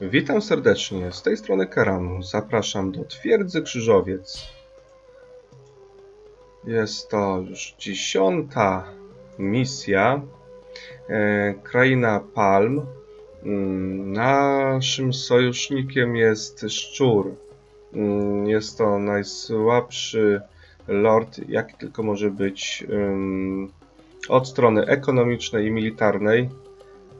Witam serdecznie, z tej strony Karan. Zapraszam do Twierdzy Krzyżowiec. Jest to już dziesiąta misja. E, kraina Palm. Mm, Naszym sojusznikiem jest szczur. Mm, Jest to najsłabszy lord, jaki tylko może być od strony ekonomicznej i militarnej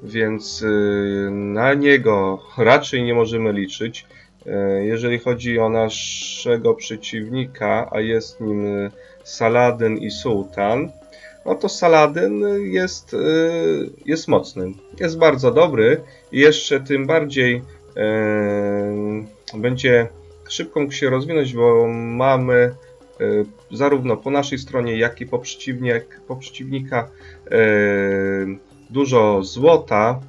więc y, na niego raczej nie możemy liczyć. Y, Jeżeli chodzi o naszego przeciwnika, a jest nim y, Saladyn i Sułtan, no to Saladyn jest, jest mocny, jest bardzo dobry i jeszcze tym bardziej będzie szybko mógł się rozwinąć, bo mamy zarówno po naszej stronie, jak i po, przeciwnik, po przeciwnika dużo złota,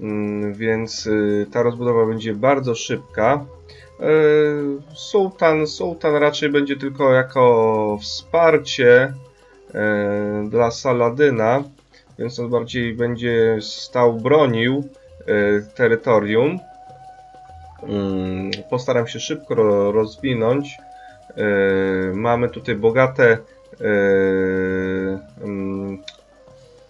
mm, więc y, ta rozbudowa będzie bardzo szybka. Y, Sułtan, sułtan raczej będzie tylko jako wsparcie y, dla Saladyna, więc on bardziej będzie stał, bronił terytorium. Mm, Postaram się szybko ro- rozwinąć. Mamy tutaj bogate mm,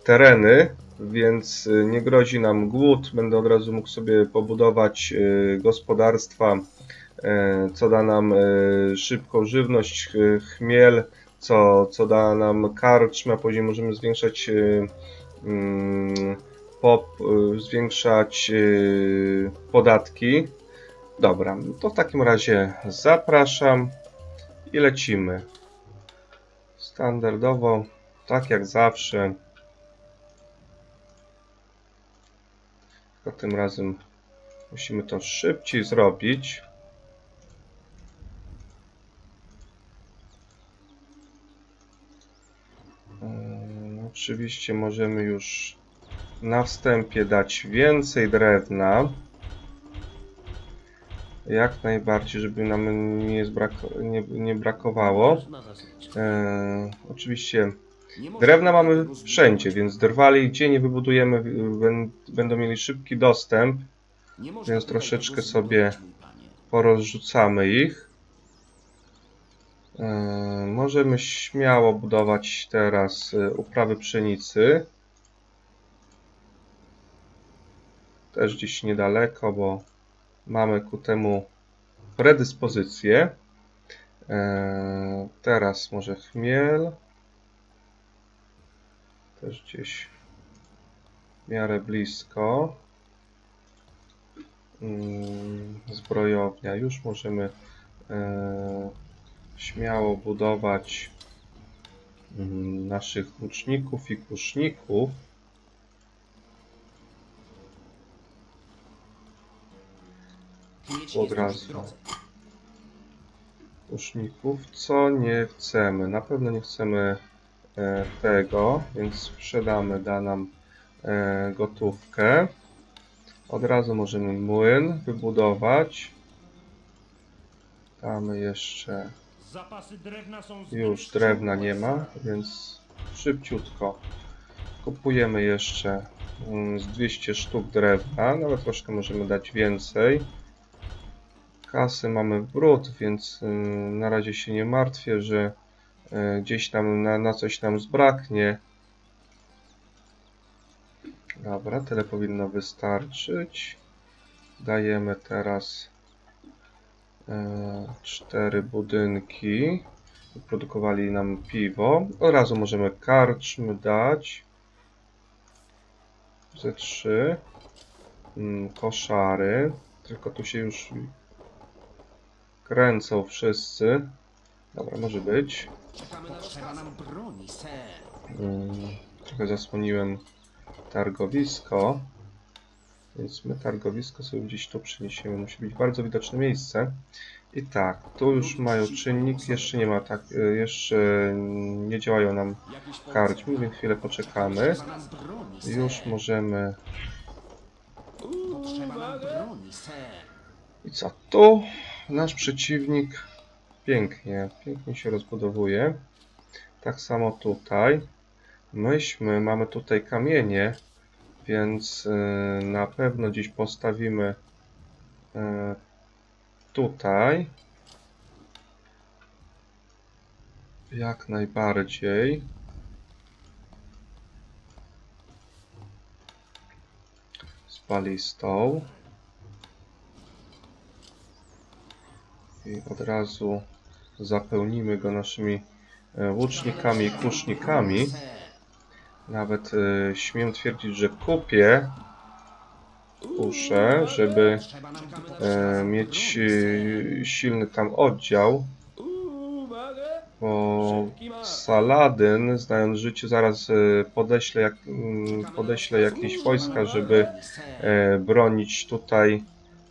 tereny, więc y, nie grozi nam głód. Będę od razu mógł sobie pobudować y, gospodarstwa, y, co da nam szybką żywność, chmiel, co, co da nam karczmę. Później możemy zwiększać mm, pop, zwiększać podatki. Dobra, to w takim razie zapraszam i lecimy. Standardowo, tak jak zawsze. Tylko tym razem musimy to szybciej zrobić. Mm, Oczywiście możemy już na wstępie dać więcej drewna. Jak najbardziej, żeby nam nie, nie, nie brakowało. E, oczywiście Drewna mamy wszędzie, więc drwali gdzie nie wybudujemy, bę- będą mieli szybki dostęp. więc troszeczkę sobie Porozrzucamy ich. E, możemy śmiało budować teraz e, uprawy pszenicy. Też gdzieś niedaleko, bo mamy ku temu predyspozycję. E, teraz może chmiel. Też gdzieś w miarę blisko. Mm, Zbrojownia. Już możemy e, śmiało budować mm, naszych łuczników i kuszników. od razu. Kuszników, co nie chcemy. Na pewno nie chcemy tego, więc sprzedamy, da nam e, gotówkę. Od razu możemy młyn wybudować. Damy jeszcze Zapasy drewna są już drewna nie ma, więc szybciutko kupujemy jeszcze mm, z 200 sztuk drewna, nawet troszkę możemy dać więcej. Kasy mamy w brud, więc y, na razie się nie martwię, że gdzieś tam na, na coś nam zbraknie. Dobra, tyle powinno wystarczyć. Dajemy teraz e, cztery budynki. Produkowali nam piwo. Od razu możemy karczmy dać. Ze trzy. Mm, koszary. Tylko tu się już kręcą wszyscy. Dobra, może być. Czekamy na Potrzeba nam broni. Mm, trochę zasłoniłem targowisko. Więc my targowisko sobie gdzieś tu przeniesiemy. Musi być bardzo widoczne miejsce. I tak, tu już mają czynnik, jeszcze nie ma tak, y, jeszcze nie działają nam karczmy, więc chwilę poczekamy. Już możemy... I co tu? Nasz przeciwnik pięknie, pięknie się rozbudowuje. Tak samo tutaj. Myśmy, mamy tutaj kamienie, więc y, na pewno dziś postawimy e, tutaj. Jak najbardziej. Z balistą. I od razu zapełnimy go naszymi e, łucznikami i kusznikami. Nawet e, śmiem twierdzić, że kupię kuszę, żeby e, mieć silny tam oddział, bo Saladyn, znając życie, zaraz podeśle, jak, mm, podeśle jakieś wojska, żeby bronić tutaj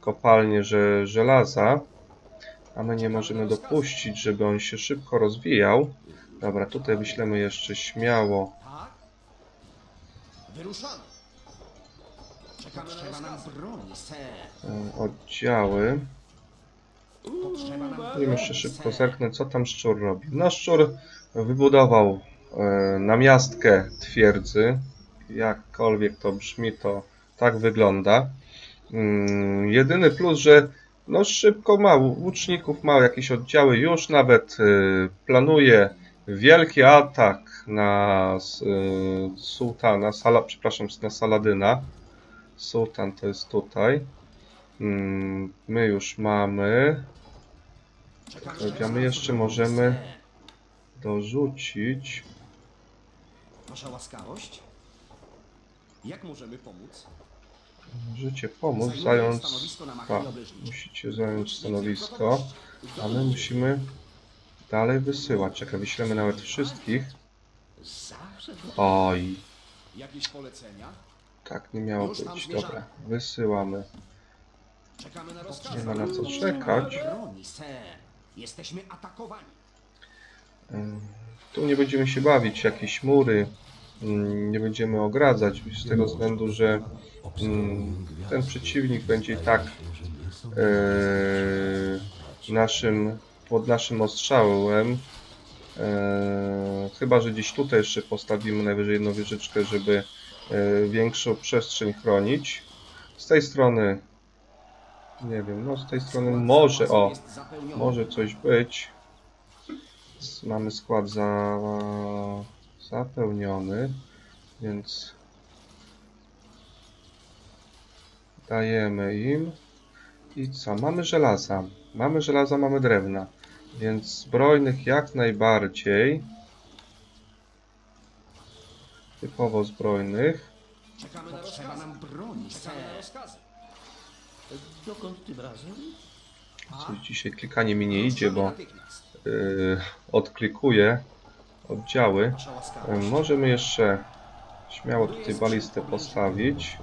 kopalnię że, żelaza, a my nie możemy dopuścić, żeby on się szybko rozwijał. Dobra, tutaj wyślemy jeszcze śmiało? Wyruszamy. Czekamy Potrzeba nam broni, ser. e, oddziały. I jeszcze szybko zerknę, co tam szczur robi. No, szczur wybudował e, namiastkę twierdzy. Jakkolwiek to brzmi, to tak wygląda. Mm, jedyny plus, że no szybko ma łuczników, ma jakieś oddziały, już nawet e, planuje wielki atak na e, sułtana, sala, przepraszam, na Saladyna. Sułtan to jest tutaj. Mm, my już mamy. A my jeszcze możemy dorzucić. Wasza łaskawość? Jak możemy pomóc? Możecie pomóc zająć. musicie zająć stanowisko, a my musimy dalej wysyłać. Czekaj, wyślemy nawet wszystkich. Oj, Jakieś polecenia? tak nie miało być. Dobra, wysyłamy. Czekamy na rozkaz. Nie ma na co czekać. Tu nie będziemy się bawić, jakieś mury. Ym, Nie będziemy ogradzać z tego względu, że ym, ten przeciwnik będzie i tak e, naszym, pod naszym ostrzałem. E, chyba, że gdzieś tutaj jeszcze postawimy najwyżej jedną wieżyczkę, żeby e, większą przestrzeń chronić. Z tej strony, nie wiem, no z tej strony może, o, może coś być. Mamy skład za, zapełniony, więc dajemy im. I co? Mamy żelaza. Mamy żelaza, mamy drewna. Więc zbrojnych jak najbardziej. Typowo zbrojnych. Czekamy na Potrzeba nam broni. Dokąd tym razem? Coś dzisiaj klikanie mi nie idzie, bo yy, odklikuję oddziały. Łaskawość. możemy jeszcze śmiało tutaj balistę postawić.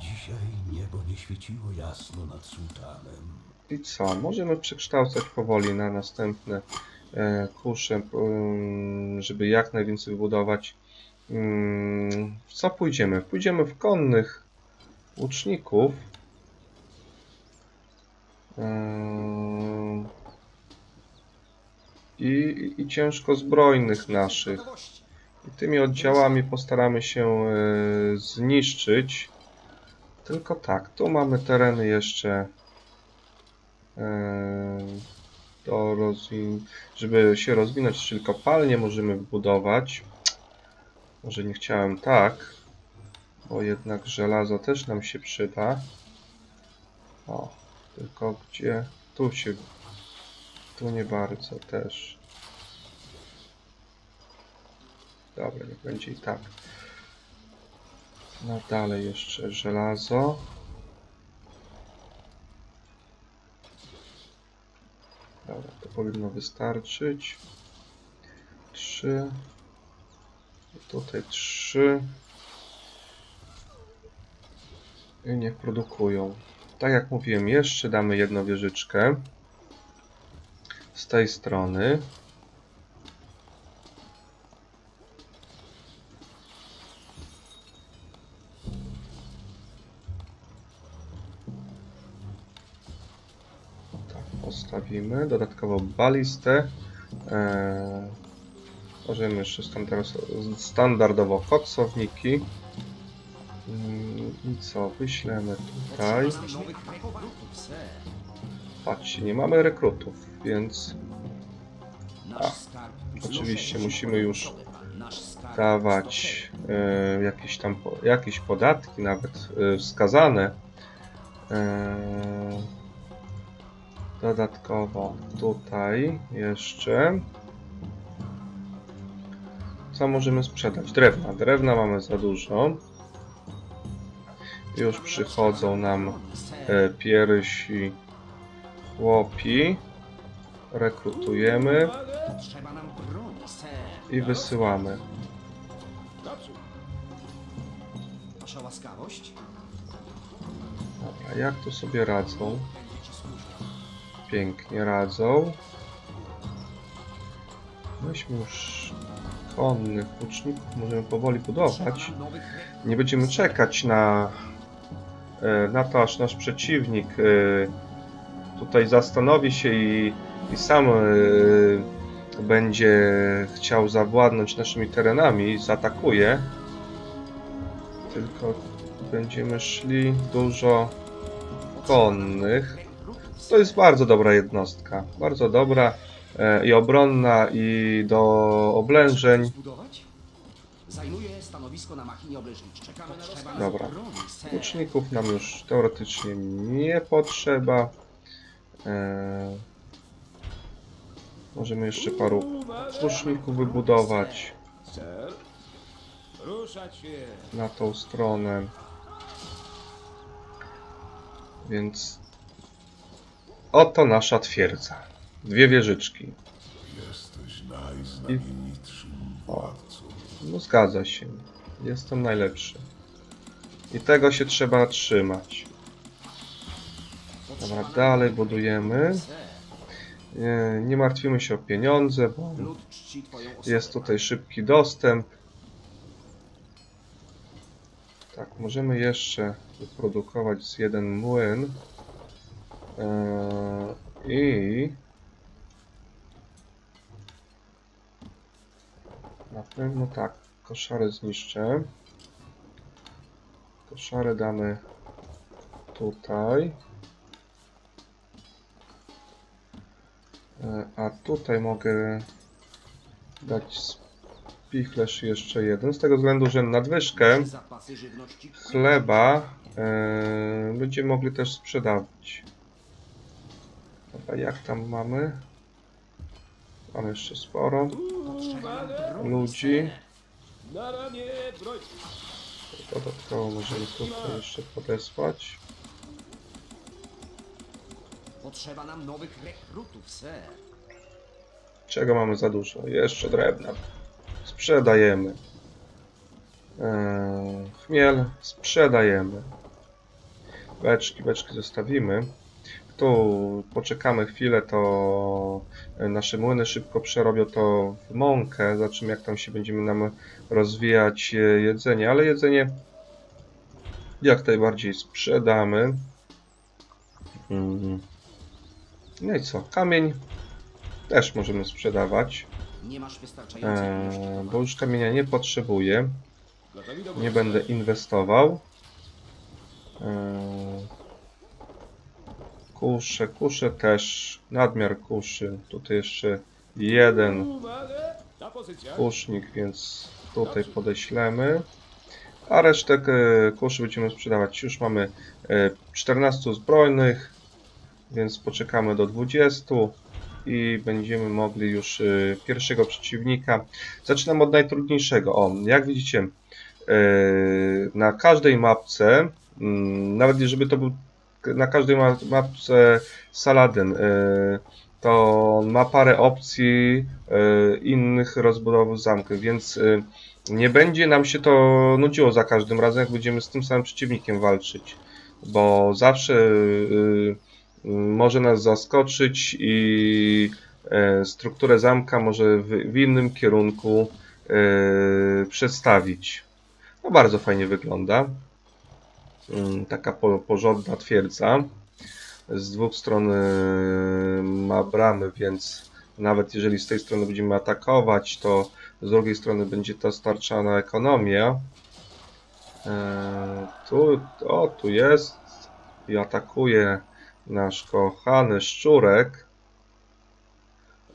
Dzisiaj niebo nie świeciło jasno nad sułtanem. I co? Możemy przekształcać powoli na następne e, kusze, ym, żeby jak najwięcej wybudować. Ym, W co pójdziemy? Pójdziemy w konnych łuczników. I, i, ciężko zbrojnych naszych. I tymi oddziałami postaramy się e, zniszczyć. Tylko tak, tu mamy tereny jeszcze e, do rozwin żeby się rozwinąć, czyli kopalnie możemy wybudować. Może nie chciałem tak, bo jednak żelazo też nam się przyda. O, tylko gdzie? Tu się, tu nie bardzo też. Dobra, niech będzie i tak. No dalej jeszcze żelazo. Dobra, to powinno wystarczyć. Trzy. I Tutaj trzy. I niech produkują. Tak jak mówiłem, jeszcze damy jedną wieżyczkę. Z tej strony. Tak, postawimy. Dodatkowo balistę. Eee, możemy jeszcze standard, standardowo koksowniki. Mm, I co, wyślemy tutaj. Patrzcie, nie mamy rekrutów, więc skarb oczywiście musimy już dawać e, jakieś tam jakieś podatki nawet e, wskazane. E, dodatkowo tutaj jeszcze. Co możemy sprzedać? Drewna. Drewna mamy za dużo. Już przychodzą nam e, piersi chłopi. Rekrutujemy i wysyłamy. Wasza łaskawość? Dobra, jak tu sobie radzą? Pięknie radzą. Weźmy już konnych łuczników, możemy powoli budować. Nie będziemy czekać na, e, na to, aż nasz przeciwnik e, tutaj zastanowi się i, i sam e, będzie chciał zawładnąć naszymi terenami zaatakuje. Tylko będziemy szli dużo konnych. To jest bardzo dobra jednostka. Bardzo dobra e, i obronna, i do oblężeń. Zajmuje stanowisko na machinie obleżniczej. Czekamy na Dobra. Łuczników nam już teoretycznie nie potrzeba. E, możemy jeszcze paru łuczników wybudować na tą stronę. Więc oto nasza twierdza. Dwie wieżyczki. Jesteś najznamienitszym władcą. No zgadza się. Jestem najlepszy. I tego się trzeba trzymać. Dobra, dalej budujemy. Nie, nie martwimy się o pieniądze, bo jest tutaj szybki dostęp. Tak, możemy jeszcze wyprodukować z jeden młyn. Eee, I na pewno tak, koszary zniszczę. Koszary damy tutaj. A tutaj mogę dać spichlerz jeszcze jeden, z tego względu, że nadwyżkę chleba e, będziemy mogli też sprzedawać. Dobra, jak tam mamy? Mamy jeszcze sporo ludzi. Dodatkowo możemy tutaj jeszcze podesłać. Potrzeba nam nowych rekrutów, ser. Czego mamy za dużo? Jeszcze drewna. Sprzedajemy. Eee, chmiel sprzedajemy. Beczki, beczki zostawimy. Tu poczekamy chwilę, to nasze młyny szybko przerobią to w mąkę. Zobaczymy jak tam się będziemy nam rozwijać e, jedzenie, ale jedzenie jak najbardziej sprzedamy. Mm. No i co? Kamień też możemy sprzedawać, Nie masz wystarczającej e, towaru. bo już kamienia nie potrzebuję. Nie będę inwestował. Eee, Kusze, kusze też. Nadmiar kuszy. Tutaj jeszcze jeden kusznik, więc tutaj podeślemy. A resztę e, kuszy będziemy sprzedawać. Już mamy e, 14 zbrojnych, więc poczekamy do 20 i będziemy mogli już e, pierwszego przeciwnika. Zaczynam od najtrudniejszego. O, jak widzicie, e, na każdej mapce, mm, nawet jeżeli to był na każdej ma- mapce Saladin, e, to ma parę opcji innych rozbudowów zamków, więc nie będzie nam się to nudziło za każdym razem, jak będziemy z tym samym przeciwnikiem walczyć, bo zawsze może nas zaskoczyć i e, strukturę zamka może w, innym kierunku e, przedstawić. No bardzo fajnie wygląda. Mm, Taka po, porządna twierdza. Z dwóch stron e, ma bramy, więc nawet jeżeli z tej strony będziemy atakować, to z drugiej strony będzie to starczana ekonomia. Tu, o, tu jest i atakuje nasz kochany szczurek.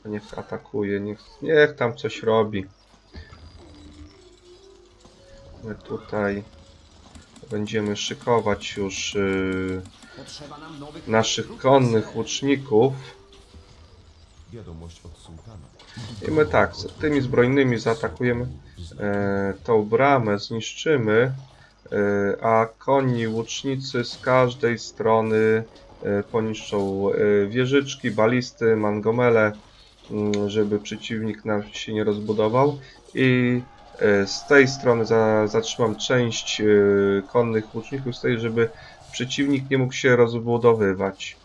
Niech atakuje, niech, niech tam coś robi. My tutaj będziemy szykować już yy, Potrzeba nam nowych naszych konnych łuczników. Wiadomość od sułtana. I my tak, z tymi zbrojnymi zaatakujemy e, tą bramę, zniszczymy, e, a konni łucznicy z każdej strony poniszczą e, wieżyczki, balisty, mangomele, mm, żeby przeciwnik nam się nie rozbudował. I e, z tej strony za, zatrzymam część e, konnych łuczników, z tej, żeby przeciwnik nie mógł się rozbudowywać.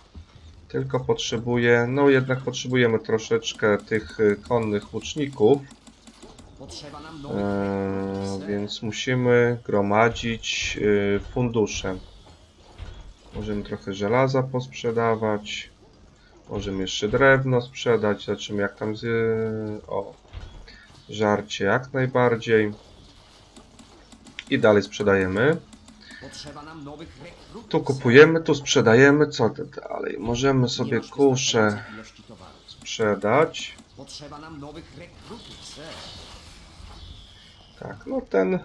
Tylko potrzebuję, no jednak potrzebujemy troszeczkę tych konnych łuczników, ser. więc musimy gromadzić fundusze. Możemy trochę żelaza posprzedawać, możemy jeszcze drewno sprzedać, zobaczymy jak tam z... o, żarcie jak najbardziej. I dalej sprzedajemy. Tu kupujemy, tu sprzedajemy, co dalej? Możemy sobie kusze sprzedać. Potrzeba nam nowych rekrutów. Tak, no ten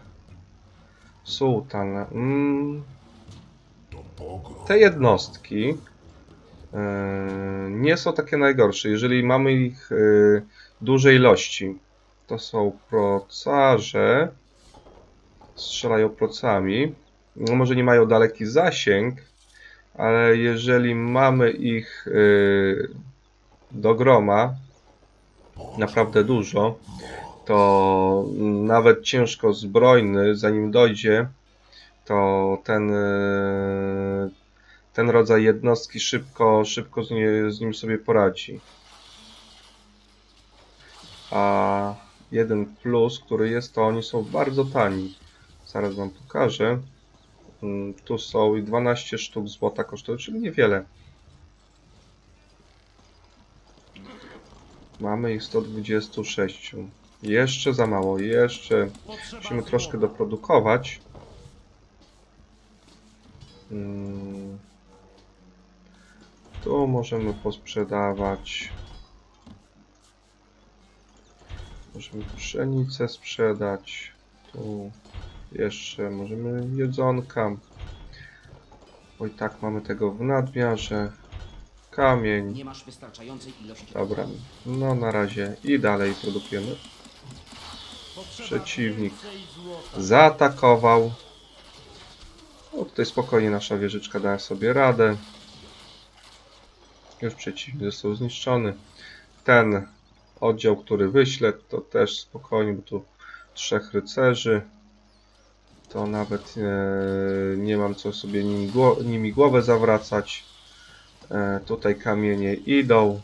sułtan. Mm, te jednostki yy, nie są takie najgorsze. Jeżeli mamy ich yy, duże ilości, to są procarze. Strzelają procami. No może nie mają daleki zasięg, ale jeżeli mamy ich yy, do groma, naprawdę dużo, to nawet ciężko zbrojny, zanim dojdzie, to ten, e, ten rodzaj jednostki szybko, szybko z, nie, z nim sobie poradzi. A jeden plus, który jest, to oni są bardzo tani. Zaraz Wam pokażę. Mm, Tu są i 12 sztuk złota kosztują, czyli niewiele. Mamy ich 126. Jeszcze za mało, jeszcze musimy troszkę doprodukować. Mm. Tu możemy posprzedawać. Możemy pszenicę sprzedać. Tu jeszcze możemy jedzonka. Oj tak, mamy tego w nadmiarze. Kamień. Nie masz wystarczającej ilości Dobra, no na razie i dalej produkujemy. Przeciwnik zaatakował. No tutaj spokojnie nasza wieżyczka dała sobie radę. Już przeciwnik został zniszczony. Ten oddział, który wyślę, to też spokojnie, bo tu trzech rycerzy. To nawet e, nie mam co sobie nimi głowę zawracać. E, tutaj kamienie idą.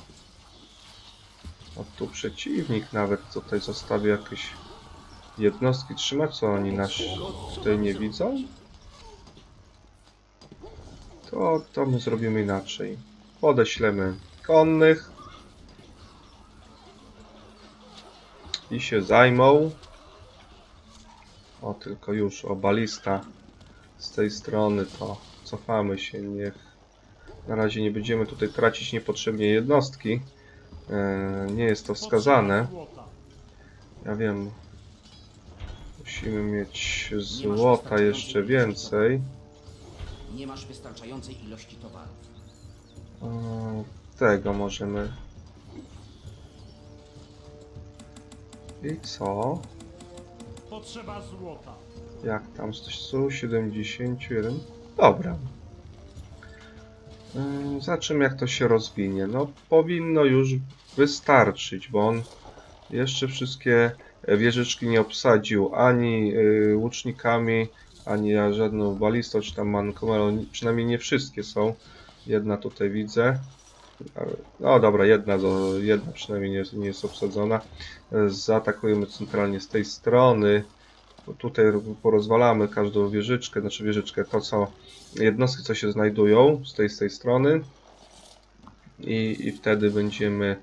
O tu przeciwnik nawet tutaj zostawię jakieś jednostki trzymać, co oni nas tutaj nie widzą. To, to my zrobimy inaczej. Podeślemy konnych i się zajmą. O, tylko już, o balista z tej strony to cofamy się, niech na razie nie będziemy tutaj tracić niepotrzebnie jednostki. E, nie jest to wskazane. Ja wiem. Musimy mieć złota jeszcze więcej. Nie masz wystarczającej ilości towaru. O, tego możemy. I co? Potrzeba złota. Jak tam? 171? Dobra. Ym, Zobaczymy jak to się rozwinie. No powinno już wystarczyć, bo on jeszcze wszystkie wieżyczki nie obsadził ani y, łucznikami, ani żadną balistą, czy tam mankomelą. Przynajmniej nie wszystkie są. Jedna tutaj widzę. No dobra, jedna, jedna przynajmniej nie, nie jest obsadzona. Zaatakujemy centralnie z tej strony. Tutaj porozwalamy każdą wieżyczkę, znaczy wieżyczkę, to co jednostki co się znajdują z tej, z tej strony i, i wtedy będziemy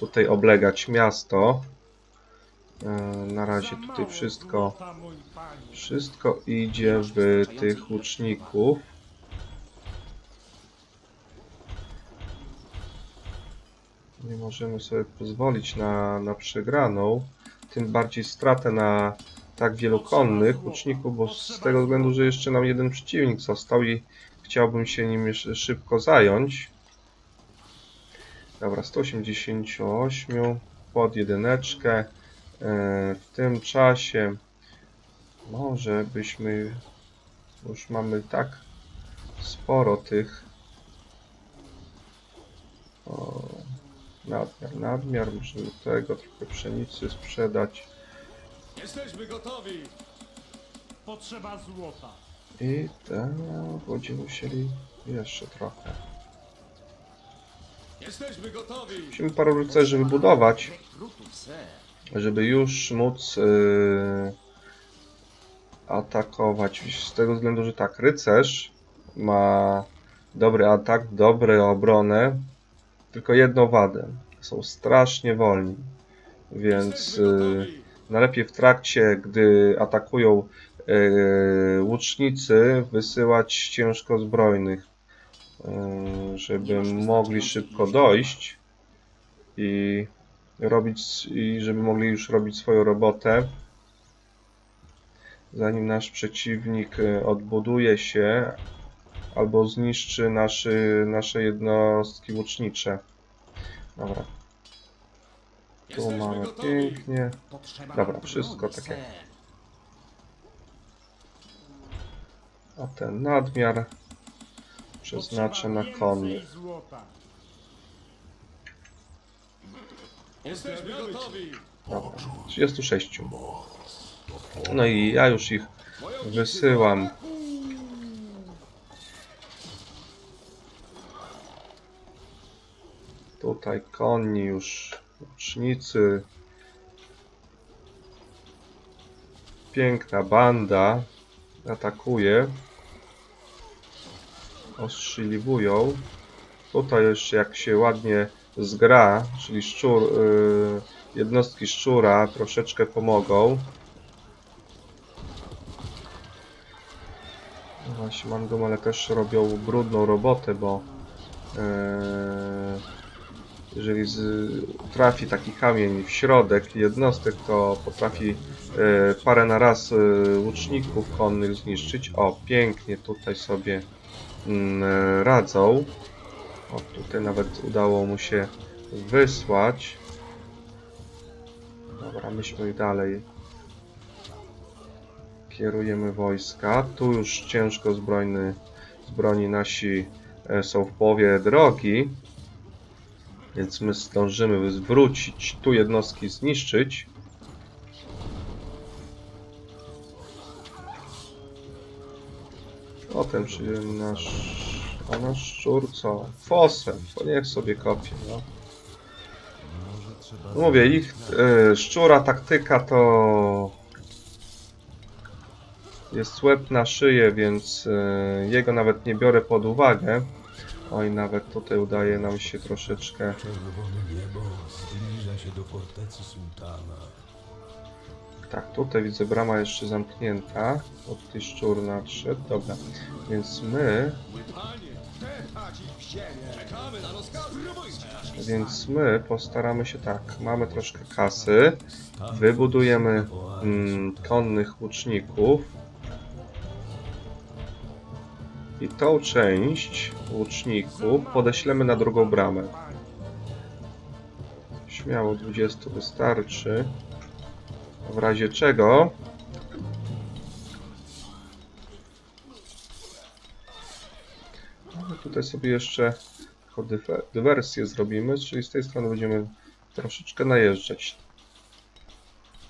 tutaj oblegać miasto na razie tutaj wszystko, wszystko idzie w tych łuczników. Nie możemy sobie pozwolić na, na przegraną, tym bardziej stratę na tak wielu konnych łuczników, bo z tego względu, że jeszcze nam jeden przeciwnik został i chciałbym się nim jeszcze szybko zająć. Dobra, 188 pod jedyneczkę. E, W tym czasie może byśmy już mamy tak sporo tych o, nadmiar, nadmiar, możemy tego trochę pszenicy sprzedać Jesteśmy gotowi! Potrzeba złota. i tak będziemy musieli jeszcze trochę. Jesteśmy gotowi! Musimy paru rycerzy wybudować, Rekrutów, ser. Żeby już móc yy, atakować. Z tego względu, że tak, rycerz ma dobry atak, dobrą obronę, tylko jedną wadę. Są strasznie wolni, więc yy, najlepiej w trakcie, gdy atakują yy, łucznicy, wysyłać ciężko zbrojnych, yy, żeby mogli szybko dojść i robić, i żeby mogli już robić swoją robotę, zanim nasz przeciwnik yy, odbuduje się albo zniszczy naszy, nasze jednostki łucznicze. Dobra, tu mamy pięknie. Dobra, wszystko takie. A ten nadmiar przeznaczę na konnych. Jesteśmy gotowi! Dobra, 36. No i ja już ich wysyłam. Tutaj konni już, łucznicy. Piękna banda atakuje. Ostrzeliwują. Tutaj jeszcze jak się ładnie zgra, czyli szczur, y, jednostki szczura troszeczkę pomogą. No Właśnie Mangomale też robią brudną robotę, bo e, jeżeli z, trafi taki kamień w środek jednostek, to potrafi e, parę na raz e, łuczników konnych zniszczyć. O, pięknie tutaj sobie mm, radzą. O, tutaj nawet udało mu się wysłać. Dobra, myśmy i dalej kierujemy wojska. Tu już ciężko zbrojny, zbroni nasi e, są w połowie drogi. Więc my zdążymy zwrócić, tu jednostki zniszczyć. Potem przyjdzie nasz... A nasz szczur co? Fosem, to niech sobie kopie, no. No Mówię, ich e, szczura taktyka to jest łeb na szyję, więc e, jego nawet nie biorę pod uwagę. Oj, nawet tutaj udaje nam się troszeczkę. Czerwone niebo zbliża się do fortecy sułtana. Tak, tutaj widzę brama jeszcze zamknięta. O, tutaj szczur nadszedł. Dobra, więc my, panie! Wpychać ich w ziemię! Czekamy na rozkazy! więc my postaramy się tak. Mamy troszkę kasy. Wybudujemy mm, konnych łuczników. I tą część łuczników podeślemy na drugą bramę. Śmiało 20 wystarczy. W razie czego tutaj sobie jeszcze dywersję zrobimy, czyli z tej strony będziemy troszeczkę najeżdżać.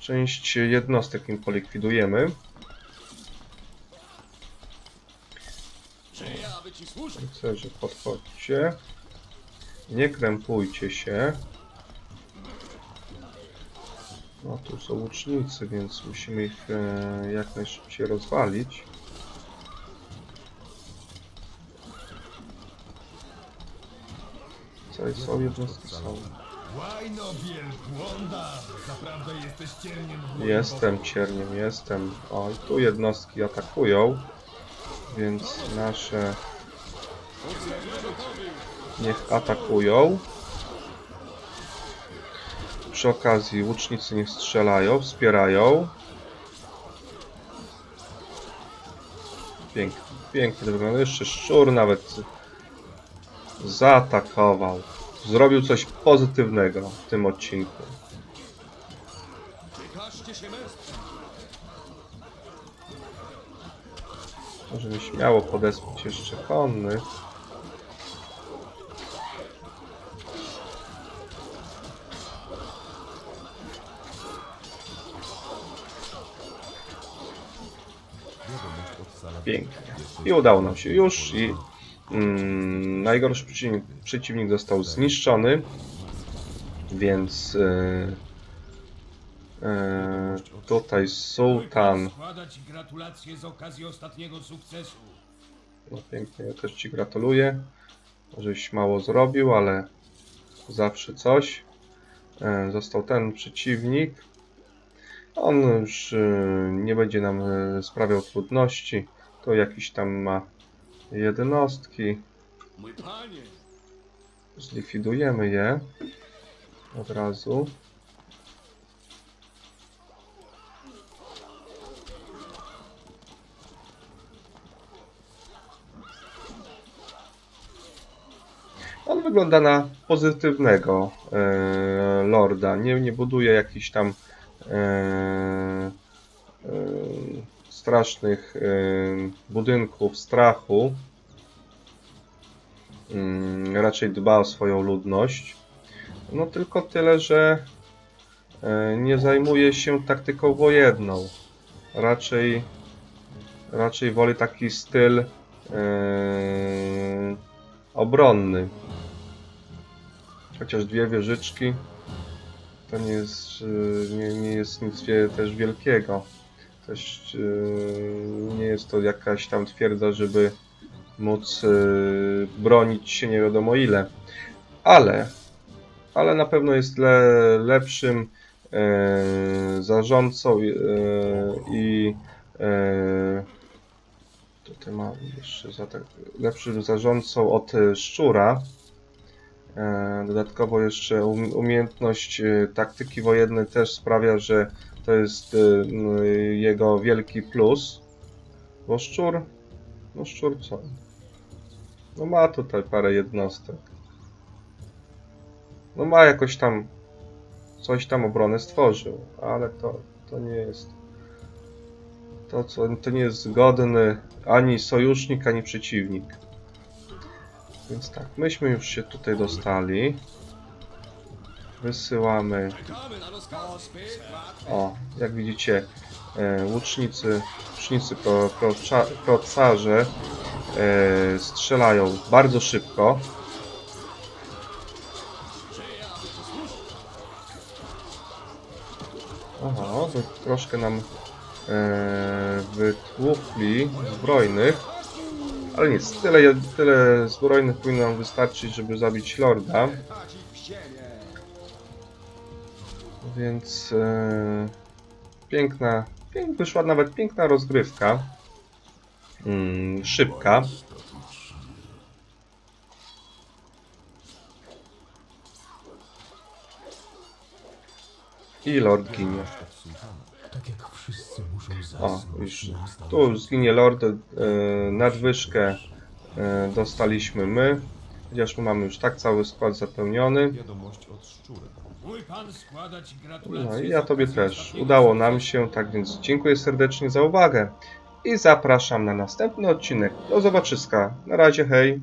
Część jednostek im polikwidujemy. Rycerze, podchodźcie. Nie krępujcie się. No tu są łucznicy, więc musimy ich e, jak najszybciej rozwalić. Tutaj są jednostki są. Łajno wielbłąda! Zaprawdę jesteś cierniem Jestem cierniem, jestem. O, i tu jednostki atakują. Więc nasze... Niech atakują. Przy okazji łucznicy niech strzelają, wspierają. Pięknie, pięknie to wygląda. Jeszcze szczur nawet zaatakował. Zrobił coś pozytywnego w tym odcinku. Możemy śmiało podespać jeszcze konny. Pięknie. I udało nam się już i mm, najgorszy przeciwnik, przeciwnik został zniszczony. Więc e, e, tutaj sułtan Składać gratulacje z okazji ostatniego sukcesu. No pięknie, ja też Ci gratuluję. Żeś mało zrobił, ale zawsze coś. E, Został ten przeciwnik. On już e, nie będzie nam e, sprawiał trudności. To jakiś tam ma jednostki. Mój panie! Zlikwidujemy je od razu. On wygląda na pozytywnego e, lorda. Nie, nie buduje jakichś tam e, e, strasznych e, budynków strachu. Mm, raczej dba o swoją ludność. No tylko tyle, że e, nie zajmuje się taktyką wojenną. Raczej, raczej woli taki styl obronny. Chociaż dwie wieżyczki to nie jest, nie, nie jest nic też wielkiego. Też e, nie jest to jakaś tam twierdza, żeby móc y, bronić się nie wiadomo ile. Ale, ale na pewno jest le, lepszym e, zarządcą e, i e, tutaj mam jeszcze za tak, lepszym zarządcą od e, szczura. E, dodatkowo jeszcze um, umiejętność e, taktyki wojennej też sprawia, że to jest e, n- jego wielki plus. Bo szczur, no szczur co? No ma tutaj parę jednostek. No ma jakoś tam coś tam obronę stworzył, ale to, to nie jest to, co, to nie jest zgodny ani sojusznik, ani przeciwnik. Więc tak, myśmy już się tutaj dostali. Wysyłamy o, jak widzicie, e, łucznicy, łucznicy pro, pro, procarze e, strzelają bardzo szybko. Aha, troszkę nam e, wytłukli zbrojnych. Ale nic, tyle, tyle zbrojnych powinno nam wystarczyć, żeby zabić lorda. Więc e, piękna, pięk, wyszła nawet piękna rozgrywka. Mm, szybka. I Lord ginie. Tak jak wszyscy muszą O, już tu już zginie Lord. E, nadwyżkę e, dostaliśmy my. Chociaż my mamy już tak cały skład zapełniony. Mój pan składać gratulacje No i ja tobie też. Udało nam się, tak więc dziękuję serdecznie za uwagę i zapraszam na następny odcinek. Do zobaczyska. Na razie, hej.